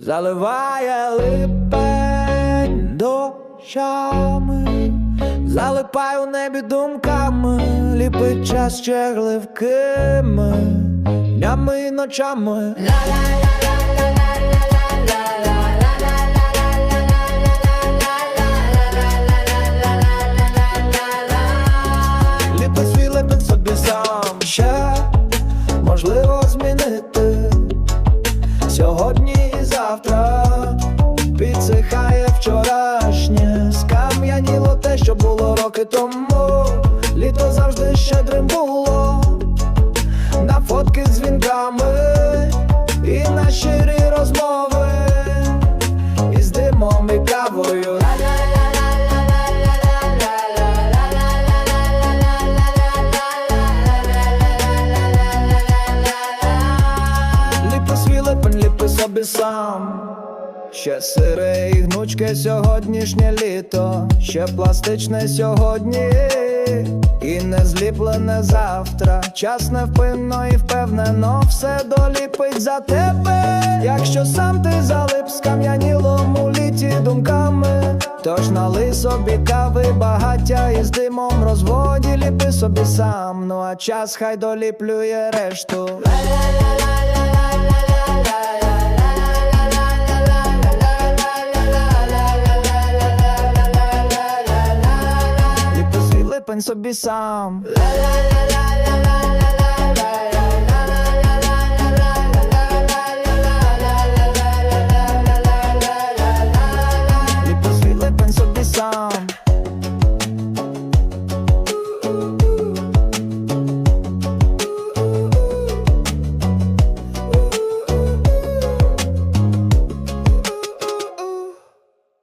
заливає липень дощами, у небі думками, ліпить час черливкими, днями і ночами. Ліпи свій лепить собі сам ще. Можливо змінити сьогодні завтра підсихає вчорашнє, скам'яніло те, що було роки тому. Собі сам. Ще сире і гнучке сьогоднішнє літо, ще пластичне сьогодні, і не зліплене завтра. Час невпинно і впевнено все доліпить за тебе. Якщо сам ти залип скам'янілом у літі думками, тож налий собі кави багаття із димом розводі, ліпи собі сам. Ну а час хай доліплює решту. Ліпи липень собі сам.